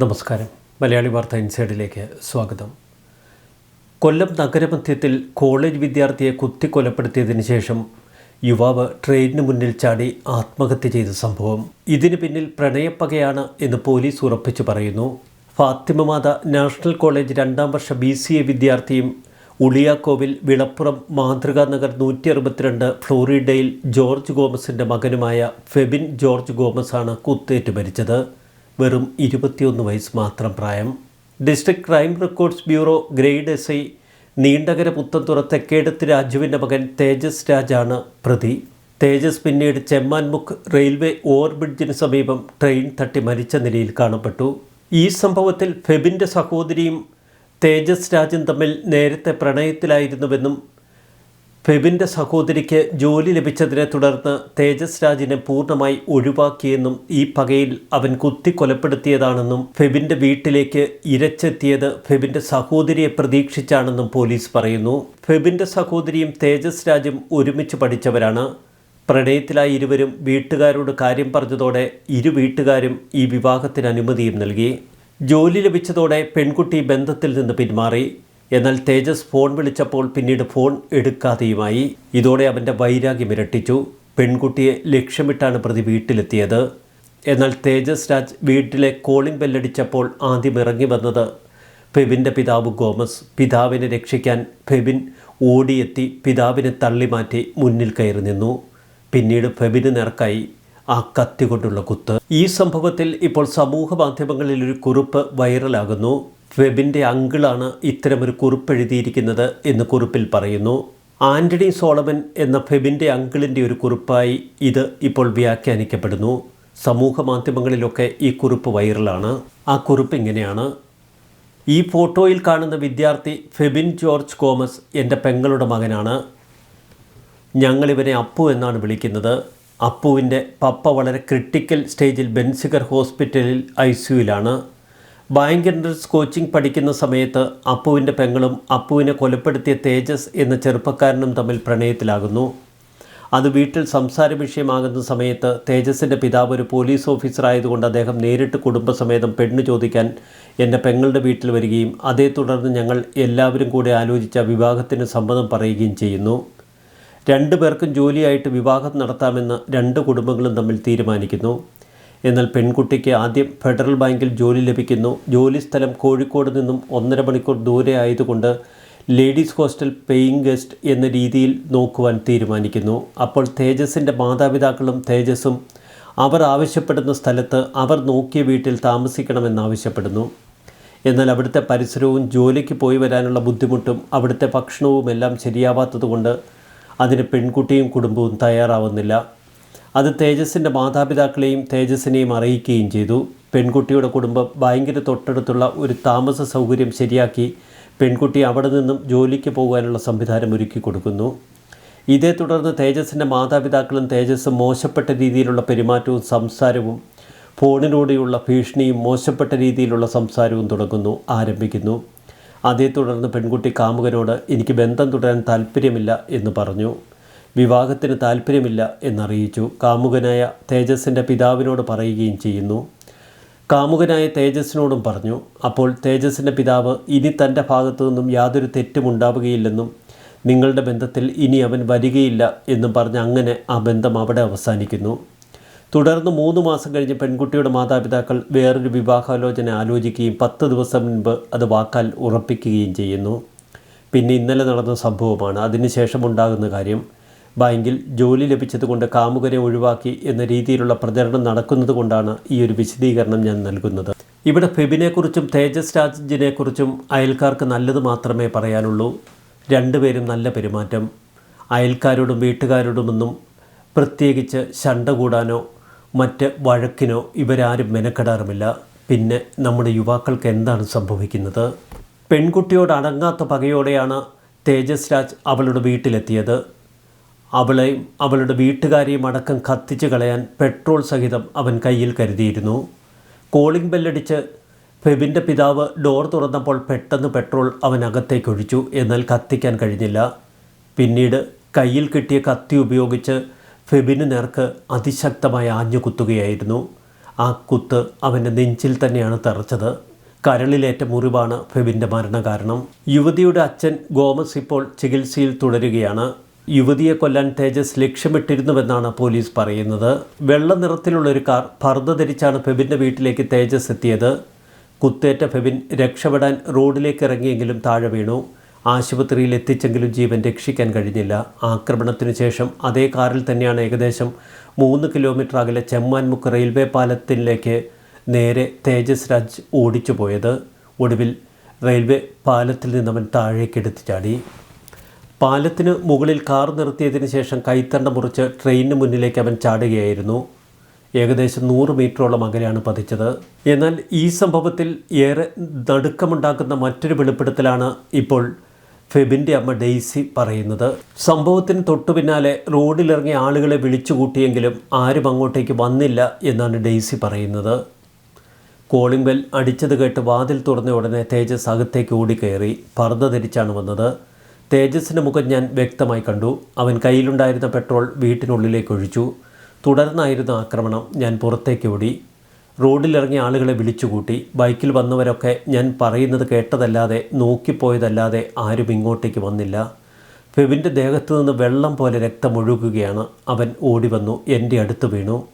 നമസ്കാരം. മലയാളി വാർത്ത ഇൻസൈഡിലേക്ക് സ്വാഗതം. കൊല്ലം നഗരമധ്യത്തിൽ കോളേജ് വിദ്യാർത്ഥിയെ കുത്തിക്കൊലപ്പെടുത്തിയതിനു ശേഷം യുവാവ് ട്രെയിനിന് മുന്നിൽ ചാടി ആത്മഹത്യ ചെയ്ത സംഭവം. ഇതിന് പിന്നിൽ പ്രണയപ്പകയാണ് എന്ന് പോലീസ് ഉറപ്പിച്ചു പറയുന്നു. ഫാത്തിമമാത നാഷണൽ കോളേജ് രണ്ടാം വർഷ ബി സി എ വിദ്യാർത്ഥിയും ഉളിയാക്കോവിൽ വിളപ്പുറം മാതൃകാ നഗർ നൂറ്റി അറുപത്തിരണ്ട് ഫ്ലോറിഡയിൽ ജോർജ് ഗോമസിന്റെ മകനുമായ ഫെബിൻ ജോർജ് ഗോമസാണ് കുത്തേറ്റ് മരിച്ചത്. വെറും ഇരുപത്തിയൊന്ന് വയസ്സ് മാത്രം പ്രായം. District crime records bureau grade S I Neendakara Puthenthura Thekkedath രാജുവിന്റെ മകൻ തേജസ് രാജാണ് പ്രതി. തേജസ് പിന്നീട് ചെമ്മാൻമുക്ക് റെയിൽവേ ഓവർബ്രിഡ്ജിന് സമീപം ട്രെയിൻ തട്ടി മരിച്ച നിലയിൽ കാണപ്പെട്ടു. ഈ സംഭവത്തിൽ ഫെബിന്റെ സഹോദരിയും തേജസ് രാജൻ തമ്മിൽ നേരത്തെ പ്രണയത്തിലായിരുന്നുവെന്നും ഫെബിന്റെ സഹോദരിക്ക് ജോലി ലഭിച്ചതിനെ തുടർന്ന് തേജസ് രാജിനെ പൂർണമായി ഒഴിവാക്കിയെന്നും ഈ പകയിൽ അവൻ കുത്തി കൊലപ്പെടുത്തിയതാണെന്നും ഫെബിന്റെ വീട്ടിലേക്ക് ഇരച്ചെത്തിയത് ഫെബിന്റെ സഹോദരിയെ പ്രതീക്ഷിച്ചാണെന്നും പോലീസ് പറയുന്നു. ഫെബിന്റെ സഹോദരിയും തേജസ് രാജും ഒരുമിച്ച് പഠിച്ചവരാണ്. പ്രണയത്തിലായി ഇരുവരും വീട്ടുകാരോട് കാര്യം പറഞ്ഞതോടെ ഇരു വീട്ടുകാരും ഈ വിവാഹത്തിന് അനുമതിയും നൽകി. ജോലി ലഭിച്ചതോടെ പെൺകുട്ടി ബന്ധത്തിൽ നിന്ന് പിന്മാറി. എന്നാൽ തേജസ് ഫോൺ വിളിച്ചപ്പോൾ പിന്നീട് ഫോൺ എടുക്കാതെയുമായി. ഇതോടെ അവന്റെ വൈരാഗ്യം ഇരട്ടിച്ചു. പെൺകുട്ടിയെ ലക്ഷ്യമിട്ടാണ് പ്രതി വീട്ടിലെത്തിയത്. എന്നാൽ തേജസ് രാജ് വീട്ടിലെ കോളിംഗ് ബെല്ലടിച്ചപ്പോൾ ആദ്യം ഇറങ്ങി വന്നത് ഫെബിന്റെ പിതാവ് ഗോമസ്. പിതാവിനെ രക്ഷിക്കാൻ ഫെബിൻ ഓടിയെത്തി പിതാവിനെ തള്ളിമാറ്റി മുന്നിൽ കയറി നിന്നു. പിന്നീട് ഫെബിന് നേർക്കായി ആ കത്തി കൊണ്ടുള്ള കുത്ത്. ഈ സംഭവത്തിൽ ഇപ്പോൾ സമൂഹ മാധ്യമങ്ങളിൽ ഒരു കുറിപ്പ് വൈറലാകുന്നു. ഫെബിന്റെ അങ്കിളാണ് ഇത്തരമൊരു കുറിപ്പ് എഴുതിയിരിക്കുന്നത് എന്ന് കുറിപ്പിൽ പറയുന്നു. ആന്റണി സോളമൻ എന്ന ഫെബിന്റെ അങ്കിളിന്റെ ഒരു കുറിപ്പായി ഇത് ഇപ്പോൾ വ്യാഖ്യാനിക്കപ്പെടുന്നു. സമൂഹ മാധ്യമങ്ങളിലൊക്കെ ഈ കുറിപ്പ് വൈറലാണ്. ആ കുറിപ്പ് ഇങ്ങനെയാണ്. ഈ ഫോട്ടോയിൽ കാണുന്ന വിദ്യാർത്ഥി ഫെബിൻ ജോർജ് കോമസ് എന്റെ പെങ്ങളുടെ മകനാണ്. ഞങ്ങളിവനെ അപ്പു എന്നാണ് വിളിക്കുന്നത്. അപ്പുവിന്റെ പപ്പ വളരെ ക്രിട്ടിക്കൽ സ്റ്റേജിൽ ബെൻസിഗർ ഹോസ്പിറ്റലിൽ ഐ സിയുലാണ് ബാങ്ക് എൻട്രൻസ് കോച്ചിങ് പഠിക്കുന്ന സമയത്ത് അപ്പുവിന്റെ പെങ്ങളും അപ്പുവിനെ കൊലപ്പെടുത്തിയ തേജസ് എന്ന ചെറുപ്പക്കാരനും തമ്മിൽ പ്രണയത്തിലാകുന്നു. അത് വീട്ടിൽ സംസാര വിഷയമാകുന്ന സമയത്ത് തേജസിന്റെ പിതാവ് ഒരു പോലീസ് ഓഫീസറായതുകൊണ്ട് അദ്ദേഹം നേരിട്ട് കുടുംബസമേതം പെണ്ണ് ചോദിക്കാൻ എന്റെ പെങ്ങളുടെ വീട്ടിൽ വരികയും അതേ തുടർന്ന് ഞങ്ങൾ എല്ലാവരും കൂടി ആലോചിച്ച വിവാഹത്തിന് സമ്മതം പറയുകയും ചെയ്യുന്നു. രണ്ടു പേർക്കും ജോലിയായിട്ട് വിവാഹം നടത്താമെന്ന് രണ്ട് കുടുംബങ്ങളും തമ്മിൽ തീരുമാനിക്കുന്നു. എന്നാൽ പെൺകുട്ടിക്ക് ആദ്യം ഫെഡറൽ ബാങ്കിൽ ജോലി ലഭിക്കുന്നു. ജോലി സ്ഥലം കോഴിക്കോട് നിന്നും ഒന്നര മണിക്കൂർ ദൂരെ ആയതുകൊണ്ട് ലേഡീസ് ഹോസ്റ്റൽ പേയിങ് ഗസ്റ്റ് എന്ന രീതിയിൽ നോക്കുവാൻ തീരുമാനിക്കുന്നു. അപ്പോൾ തേജസിന്റെ മാതാപിതാക്കളും തേജസും അവർ ആവശ്യപ്പെടുന്ന സ്ഥലത്ത് അവർ നോക്കിയ വീട്ടിൽ താമസിക്കണമെന്നാവശ്യപ്പെടുന്നു എന്നാൽ അവിടുത്തെ പരിസരവും ജോലിക്ക് പോയി വരാനുള്ള ബുദ്ധിമുട്ടും അവിടുത്തെ ഭക്ഷണവും എല്ലാം ശരിയാവാത്തതുകൊണ്ട് അതിന് പെൺകുട്ടിയും കുടുംബവും തയ്യാറാവുന്നില്ല. അത് തേജസിന്റെ മാതാപിതാക്കളെയും തേജസ്സിനെയും അറിയിക്കുകയും ചെയ്തു. പെൺകുട്ടിയുടെ കുടുംബം ബാങ്കിന് തൊട്ടടുത്തുള്ള ഒരു താമസ സൗകര്യം ശരിയാക്കി പെൺകുട്ടി അവിടെ നിന്നും ജോലിക്ക് പോകാനുള്ള സംവിധാനം ഒരുക്കി കൊടുക്കുന്നു. ഇതേ തുടർന്ന് തേജസിന്റെ മാതാപിതാക്കളും തേജസ്സും മോശപ്പെട്ട രീതിയിലുള്ള പെരുമാറ്റവും സംസാരവും ഫോണിലൂടെയുള്ള ഭീഷണിയും മോശപ്പെട്ട രീതിയിലുള്ള സംസാരവും തുടങ്ങുന്നു ആരംഭിക്കുന്നു. അതേ തുടർന്ന് പെൺകുട്ടി കാമുകനോട് എനിക്ക് ബന്ധം തുടരാൻ താല്പര്യമില്ല എന്ന് പറഞ്ഞു. വിവാഹത്തിന് താല്പര്യമില്ല എന്നറിയിച്ചു. കാമുകനായ തേജസ്സിന്റെ പിതാവിനോട് പറയുകയും ചെയ്യുന്നു. കാമുകനായ തേജസ്സിനോടും പറഞ്ഞു അപ്പോൾ തേജസ്സിന്റെ പിതാവ് ഇനി തന്റെ ഭാഗത്തു നിന്നും യാതൊരു തെറ്റും ഉണ്ടാവുകയില്ലെന്നും നിങ്ങളുടെ ബന്ധത്തിൽ ഇനി അവൻ വരികയില്ല എന്നും പറഞ്ഞ് അങ്ങനെ ആ ബന്ധം അവിടെ അവസാനിക്കുന്നു. തുടർന്ന് മൂന്ന് മാസം കഴിഞ്ഞ് പെൺകുട്ടിയുടെ മാതാപിതാക്കൾ വേറൊരു വിവാഹാലോചന ആലോചിക്കുകയും പത്ത് ദിവസം മുൻപ് അത് വാക്കാൽ ഉറപ്പിക്കുകയും ചെയ്യുന്നു. പിന്നെ ഇന്നലെ നടന്ന സംഭവമാണ്. അതിനുശേഷം ഉണ്ടാകുന്ന കാര്യം ബാങ്കിൽ ജോലി ലഭിച്ചതുകൊണ്ട് കാമുകരെ ഒഴിവാക്കി എന്ന രീതിയിലുള്ള പ്രചരണം നടക്കുന്നത് കൊണ്ടാണ് ഈ ഒരു വിശദീകരണം ഞാൻ നൽകുന്നത്. ഇവിടെ ഫെബിനെക്കുറിച്ചും തേജസ് രാജിനെക്കുറിച്ചും അയൽക്കാർക്ക് നല്ലത് മാത്രമേ പറയാനുള്ളൂ. രണ്ടുപേരും നല്ല പെരുമാറ്റം. അയൽക്കാരോടും വീട്ടുകാരോടുമൊന്നും പ്രത്യേകിച്ച് ശണ്ട കൂടാനോ മറ്റ് വഴക്കിനോ ഇവരാരും മെനക്കെടാറുമില്ല. പിന്നെ നമ്മുടെ യുവാക്കൾക്ക് എന്താണ് സംഭവിക്കുന്നത്? പെൺകുട്ടിയോട് അടങ്ങാത്ത പകയോടെയാണ് തേജസ് രാജ് അവളുടെ വീട്ടിലെത്തിയത്. അവളെയും അവളുടെ വീട്ടുകാരെയും അടക്കം കത്തിച്ച് കളയാൻ പെട്രോൾ സഹിതം അവൻ കയ്യിൽ കരുതിയിരുന്നു. കോളിംഗ് ബെല്ലടിച്ച് ഫെബിന്റെ പിതാവ് ഡോർ തുറന്നപ്പോൾ പെട്ടെന്ന് പെട്രോൾ അവൻ അകത്തേക്ക് ഒഴിച്ചു. എന്നാൽ കത്തിക്കാൻ കഴിഞ്ഞില്ല. പിന്നീട് കയ്യിൽ കിട്ടിയ കത്തി ഉപയോഗിച്ച് ഫെബിന് നേർക്ക് അതിശക്തമായി ആഞ്ഞു കുത്തുകയായിരുന്നു. ആ കുത്ത് അവന്റെ നെഞ്ചിൽ തന്നെയാണ് തെറച്ചത്. കരളിലേറ്റ മുറിവാണ് ഫെബിന്റെ മരണകാരണം. യുവതിയുടെ അച്ഛൻ ഗോമസ് ഇപ്പോൾ ചികിത്സയിൽ തുടരുകയാണ്. യുവതിയെ കൊല്ലാൻ തേജസ് ലക്ഷ്യമിട്ടിരുന്നുവെന്നാണ് പോലീസ് പറയുന്നത്. വെള്ള നിറത്തിലുള്ള ഒരു കാർ പർദ്ദ ധരിച്ചാണ് ഫെബിന്റെ വീട്ടിലേക്ക് തേജസ് എത്തിയത്. കുത്തേറ്റ ഫെബിൻ രക്ഷപ്പെടാൻ റോഡിലേക്ക് ഇറങ്ങിയെങ്കിലും താഴെ വീണു. ആശുപത്രിയിൽ എത്തിച്ചെങ്കിലും ജീവൻ രക്ഷിക്കാൻ കഴിഞ്ഞില്ല. ആക്രമണത്തിനു ശേഷം അതേ കാറിൽ തന്നെയാണ് ഏകദേശം മൂന്ന് കിലോമീറ്റർ അകലെ ചെമ്മാൻമുക്ക് റെയിൽവേ പാലത്തിലേക്ക് നേരെ തേജസ് രാജ് ഓടിച്ചു പോയത് ഒടുവിൽ റെയിൽവേ പാലത്തിൽ നിന്നവൻ താഴേക്ക് എടുത്തു ചാടി. പാലത്തിന് മുകളിൽ കാർ നിർത്തിയതിന് ശേഷം കൈത്തണ്ട മുറിച്ച് ട്രെയിനിന് മുന്നിലേക്ക് അവൻ ചാടുകയായിരുന്നു. ഏകദേശം നൂറ് മീറ്ററോളം അകലെയാണ് പതിച്ചത്. എന്നാൽ ഈ സംഭവത്തിൽ ഏറെ നടുക്കമുണ്ടാക്കുന്ന മറ്റൊരു വെളിപ്പെടുത്തലാണ് ഇപ്പോൾ ഫെബിന്റെ അമ്മ ഡെയ്സി പറയുന്നത്. സംഭവത്തിന് തൊട്ടു പിന്നാലെ റോഡിലിറങ്ങിയ ആളുകളെ വിളിച്ചുകൂട്ടിയെങ്കിലും ആരും അങ്ങോട്ടേക്ക് വന്നില്ല എന്നാണ് ഡെയ്സി പറയുന്നത്. കോളിംഗ് ബെൽ അടിച്ചത് കേട്ട് വാതിൽ തുറന്ന ഉടനെ തേജസ് അകത്തേക്ക് ഓടിക്കയറി പർദ്ദ ധരിച്ചാണ് വന്നത്. തേജസിന്റെ മുഖം ഞാൻ വ്യക്തമായി കണ്ടു. അവൻ കയ്യിലുണ്ടായിരുന്ന പെട്രോൾ വീട്ടിനുള്ളിലേക്ക് ഒഴിച്ചു. തുടർന്നായിരുന്ന ആക്രമണം ഞാൻ പുറത്തേക്ക് ഓടി. റോഡിലിറങ്ങിയ ആളുകളെ വിളിച്ചുകൂട്ടി. ബൈക്കിൽ വന്നവരൊക്കെ ഞാൻ പറയുന്നത് കേട്ടതല്ലാതെ നോക്കിപ്പോയതല്ലാതെ ആരും ഇങ്ങോട്ടേക്ക് വന്നില്ല. ഫെബിന്റെ ദേഹത്തു നിന്ന് വെള്ളം പോലെ രക്തം ഒഴുകുകയാണ്. അവൻ ഓടി വന്നു എന്റെ അടുത്ത് വീണു.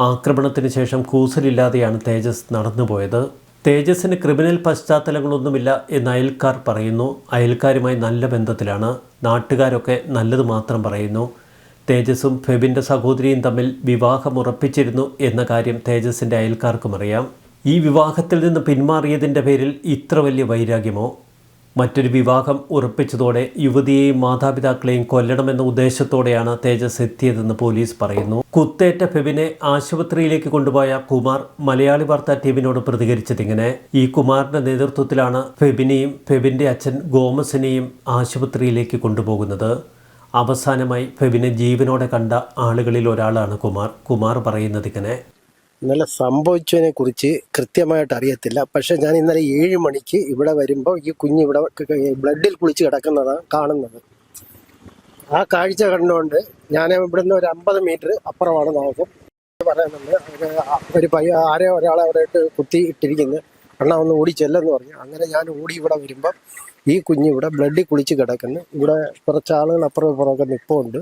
ആക്രമണത്തിന് ശേഷം കൂസലില്ലാതെയാണ് തേജസ് നടന്നുപോയത്. തേജസിന് ക്രിമിനൽ പശ്ചാത്തലങ്ങളൊന്നുമില്ല എന്ന് അയൽക്കാർ പറയുന്നു. അയൽക്കാരുമായി നല്ല ബന്ധത്തിലാണ്. നാട്ടുകാരൊക്കെ നല്ലത് മാത്രം പറയുന്നു. തേജസ്സും ഫെബിന്റെ സഹോദരിയും തമ്മിൽ വിവാഹം ഉറപ്പിച്ചിരുന്നു എന്ന കാര്യം തേജസിന്റെ അയൽക്കാർക്കും അറിയാം. ഈ വിവാഹത്തിൽ നിന്ന് പിന്മാറിയതിന്റെ പേരിൽ ഇത്ര വലിയ വൈരാഗ്യമോ? മറ്റൊരു വിവാഹം ഉറപ്പിച്ചതോടെ യുവതിയെയും മാതാപിതാക്കളെയും കൊല്ലണമെന്ന ഉദ്ദേശത്തോടെയാണ് തേജസ് എത്തിയതെന്ന് പോലീസ് പറയുന്നു. കുത്തേറ്റ ഫെബിനെ ആശുപത്രിയിലേക്ക് കൊണ്ടുപോയ കുമാർ മലയാളി വാർത്താ ടീമിനോട് പ്രതികരിച്ചതിങ്ങനെ. ഈ കുമാറിന്റെ നേതൃത്വത്തിലാണ് ഫെബിനെയും ഫെബിന്റെ അച്ഛൻ ഗോമസിനെയും ആശുപത്രിയിലേക്ക് കൊണ്ടുപോകുന്നത്. അവസാനമായി ഫെബിനെ ജീവനോടെ കണ്ട ആളുകളിൽ ഒരാളാണ് കുമാർ. കുമാർ പറയുന്നത് ഇങ്ങനെ ഇന്നലെ സംഭവിച്ചതിനെ കുറിച്ച് കൃത്യമായിട്ട് അറിയത്തില്ല. പക്ഷെ ഞാൻ ഇന്നലെ ഏഴ് മണിക്ക് ഇവിടെ വരുമ്പോൾ ഈ കുഞ്ഞ് ഇവിടെ ബ്ലഡിൽ കുളിച്ച് കിടക്കുന്നതാണ് കാണുന്നത്. ആ കാഴ്ച കണ്ടുകൊണ്ട് ഞാൻ ഇവിടുന്ന് ഒരു അമ്പത് മീറ്റർ അപ്പുറമാണ് താമസം. പറയുന്നുണ്ട് ഒരു പയ്യ ഒരാളെ അവരായിട്ട് കുത്തി ഇട്ടിരിക്കുന്നു. അണ്ണ ഒന്ന് ഓടി ചെല്ലെന്ന് പറഞ്ഞു. അങ്ങനെ ഞാൻ ഓടി ഇവിടെ വരുമ്പോൾ ഈ കുഞ്ഞ് ഇവിടെ ബ്ലഡിൽ കുളിച്ച് കിടക്കുന്നു. ഇവിടെ കുറച്ച് ആളുകൾ അപ്പുറം ഇപ്പുറമൊക്കെ നിൽപ്പുണ്ട്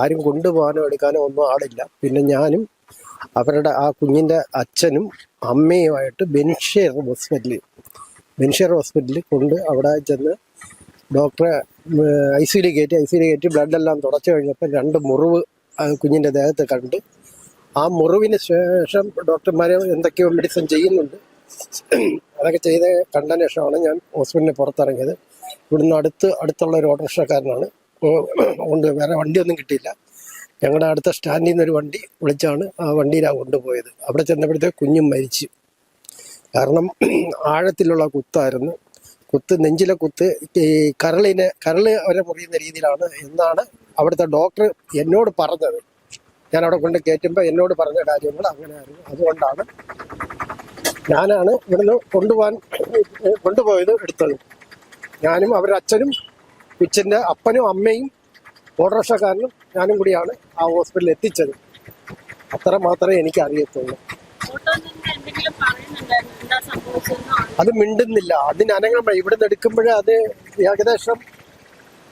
ആരും കൊണ്ടുപോകാനോ എടുക്കാനോ ഒന്നും ആളില്ല. പിന്നെ ഞാനും അവരുടെ ആ കുഞ്ഞിന്റെ അച്ഛനും അമ്മയുമായിട്ട് ബെൻഷെയർ ഹോസ്പിറ്റലിൽ ബെൻഷെയർ ഹോസ്പിറ്റലിൽ കൊണ്ട് അവിടെ ചെന്ന് ഡോക്ടറെ ഐ സി ഡി കയറ്റി ഐ സി ഡി കയറ്റി ബ്ലഡെല്ലാം തുടച്ചു കഴിഞ്ഞപ്പോൾ രണ്ട് മുറിവ് കുഞ്ഞിന്റെ ദേഹത്ത് കണ്ട്. ആ മുറിവിന് ശേഷം ഡോക്ടർമാരെ എന്തൊക്കെയോ മെഡിസിൻ ചെയ്യുന്നുണ്ട്. അതൊക്കെ ചെയ്ത് കണ്ടതിന് ശേഷമാണ് ഞാൻ ഹോസ്പിറ്റലിന് പുറത്തിറങ്ങിയത്. ഇവിടുന്ന് അടുത്ത് അടുത്തുള്ള ഒരു ഓട്ടോറിക്ഷക്കാരനാണ്. അതുകൊണ്ട് വേറെ വണ്ടിയൊന്നും കിട്ടിയില്ല. ഞങ്ങളുടെ അടുത്ത സ്റ്റാൻഡിൽ നിന്ന് ഒരു വണ്ടി വിളിച്ചാണ് ആ വണ്ടിയിലാണ് കൊണ്ടുപോയത്. അവിടെ ചെന്നപ്പോഴത്തേക്ക് കുഞ്ഞും മരിച്ചു. കാരണം ആഴത്തിലുള്ള കുത്തായിരുന്നു. കുത്ത് നെഞ്ചിലെ കുത്ത് ഈ കരളിനെ കരൾ അവരെ മുറിയുന്ന രീതിയിലാണ് എന്നാണ് അവിടുത്തെ ഡോക്ടർ എന്നോട് പറഞ്ഞത്. ഞാൻ അവിടെ കൊണ്ട് കയറ്റുമ്പോൾ എന്നോട് പറഞ്ഞ കാര്യങ്ങൾ അങ്ങനെയായിരുന്നു. അതുകൊണ്ടാണ് ഞാനാണ് ഇവിടുന്ന് കൊണ്ടുപോകാൻ കൊണ്ടുപോയത് എടുത്തത്. ഞാനും അവരുടെ അച്ഛനും അപ്പനും അമ്മയും ഓട്ടോറിക്ഷക്കാരനും ഞാനും കൂടിയാണ് ആ ഹോസ്പിറ്റലിൽ എത്തിച്ചത്. അത്ര മാത്രമേ എനിക്ക് അറിയത്തുള്ളൂ നിന്ന് അത് മിണ്ടുന്നില്ല അതിന് അനങ്ങുമ്പോൾ ഇവിടുന്ന് എടുക്കുമ്പോഴേ അത് ഏകദേശം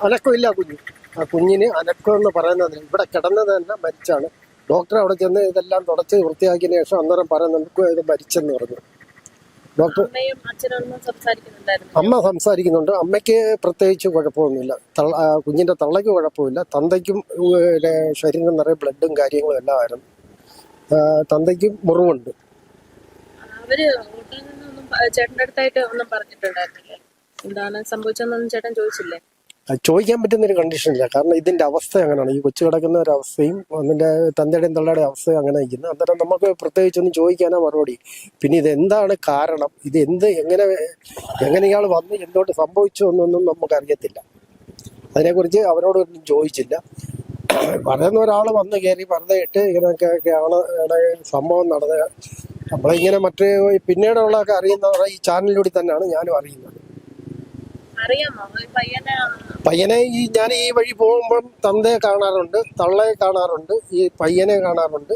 അനക്കമില്ല കുഞ്ഞ്. ആ കുഞ്ഞിന് അനക്കം എന്ന് പറയുന്നത് ഇവിടെ കിടന്നത് തന്നെ മരിച്ചാണ്. ഡോക്ടർ അവിടെ ചെന്ന് ഇതെല്ലാം തുടച്ച് വൃത്തിയാക്കിയതിന് ശേഷം അന്നേരം പറയുന്നുണ്ട് ഇത് മരിച്ചെന്ന് പറഞ്ഞു. ഡോക്ടർ അമ്മ സംസാരിക്കുന്നുണ്ട്. അമ്മയ്ക്ക് പ്രത്യേകിച്ച് കുഴപ്പമൊന്നുമില്ല. കുഞ്ഞിന്റെ തള്ളയ്ക്ക് കുഴപ്പമില്ല. തന്തയ്ക്കും ശരീരം നിറയെ ബ്ലഡും കാര്യങ്ങളും എല്ലാം ആയിരുന്നു. തന്തയ്ക്കും മുറിവുണ്ട്. ചേട്ടന്റെ അടുത്തായിട്ട് ഒന്നും പറഞ്ഞിട്ടുണ്ടായിരുന്നില്ലേ. എന്താണ് സംഭവിച്ചതെന്നൊന്നും ചേട്ടൻ ചോദിച്ചില്ലേ? ചോദിക്കാൻ പറ്റുന്ന ഒരു കണ്ടീഷനില്ല കാരണം ഇതിന്റെ അവസ്ഥ അങ്ങനെയാണ്. ഈ കൊച്ചു കിടക്കുന്ന ഒരു അവസ്ഥയും അതിന്റെ തന്തയുടെയും തള്ളയുടെയും അവസ്ഥയും അങ്ങനെ ഇരിക്കുന്നത് അന്നേരം നമുക്ക് പ്രത്യേകിച്ചൊന്നും ചോദിക്കാനാ മറുപടി പിന്നെ ഇത് എന്താണ് കാരണം? ഇത് എന്ത് എങ്ങനെ എങ്ങനെ ഇയാൾ വന്ന്? എന്തുകൊണ്ട് സംഭവിച്ചു എന്നൊന്നും നമുക്ക് അറിയത്തില്ല. അതിനെക്കുറിച്ച് അവരോടൊന്നും ചോദിച്ചില്ല. പറയുന്ന ഒരാൾ വന്ന് കയറി പറഞ്ഞ ഇട്ട് ഇങ്ങനെയൊക്കെയാണ് സംഭവം നടന്നത്. നമ്മളിങ്ങനെ മറ്റേ പിന്നീടുള്ളതൊക്കെ അറിയുന്ന ഈ ചാനലിലൂടെ തന്നെയാണ് ഞാനും അറിയുന്നത്. പയ്യനെ ഈ ഞാൻ ഈ വഴി പോകുമ്പം തന്തയെ കാണാറുണ്ട് തള്ളയെ കാണാറുണ്ട് ഈ പയ്യനെ കാണാറുണ്ട്.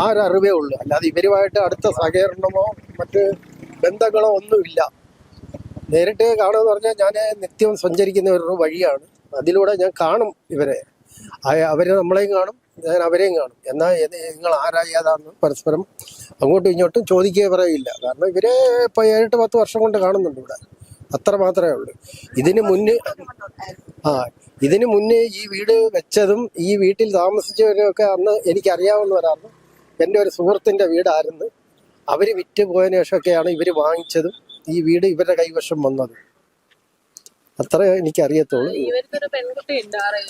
ആ ഒരു അറിവേ ഉള്ളൂ. അല്ലാതെ ഇവരുമായിട്ട് അടുത്ത സഹകരണമോ മറ്റ് ബന്ധങ്ങളോ ഒന്നുമില്ല. നേരിട്ട് കാണുമെന്ന് പറഞ്ഞാൽ ഞാൻ നിത്യവും സഞ്ചരിക്കുന്ന ഒരു വഴിയാണ്. അതിലൂടെ ഞാൻ കാണും ഇവരെ. അവർ നമ്മളെയും കാണും ഞാൻ അവരെയും കാണും. എന്നാൽ നിങ്ങൾ ആരായതാന്ന് പരസ്പരം അങ്ങോട്ടും ഇങ്ങോട്ടും ചോദിക്കുകയോ പറയില്ല കാരണം ഇവരെ ഇപ്പോൾ ഏഴെട്ട് പത്ത് വർഷം കൊണ്ട് കാണുന്നുണ്ട് ഇവിടെ. അത്ര മാത്രമേ ഉള്ളൂ. ഇതിന് മുന്നേ ആ ഇതിന് മുന്നേ ഈ വീട് വെച്ചതും ഈ വീട്ടിൽ താമസിച്ചവരൊക്കെ അന്ന് എനിക്കറിയാവുന്നവരാണ് എന്റെ ഒരു സുഹൃത്തിന്റെ വീടായിരുന്നു. അവർ വിറ്റ് പോയതിനു ശേഷമൊക്കെയാണ് ഇവർ വാങ്ങിച്ചതും ഈ വീട് ഇവരുടെ കൈവശം വന്നത്. അത്ര എനിക്കറിയത്തുള്ളൂ.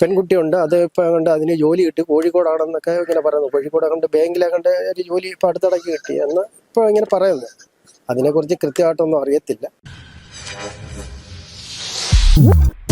പെൺകുട്ടിയുണ്ട് അത് ഇപ്പം കണ്ട് അതിന് ജോലി കിട്ടി. കോഴിക്കോടാണെന്നൊക്കെ ഇങ്ങനെ പറയുന്നു. കോഴിക്കോട് കണ്ട് ബാങ്കിലെ കണ്ട് ഒരു ജോലി ഇപ്പം അടുത്തിടയ്ക്ക് കിട്ടി എന്ന് ഇപ്പോൾ ഇങ്ങനെ പറയുന്നു. അതിനെക്കുറിച്ച് കൃത്യമായിട്ടൊന്നും അറിയത്തില്ല. Whoop.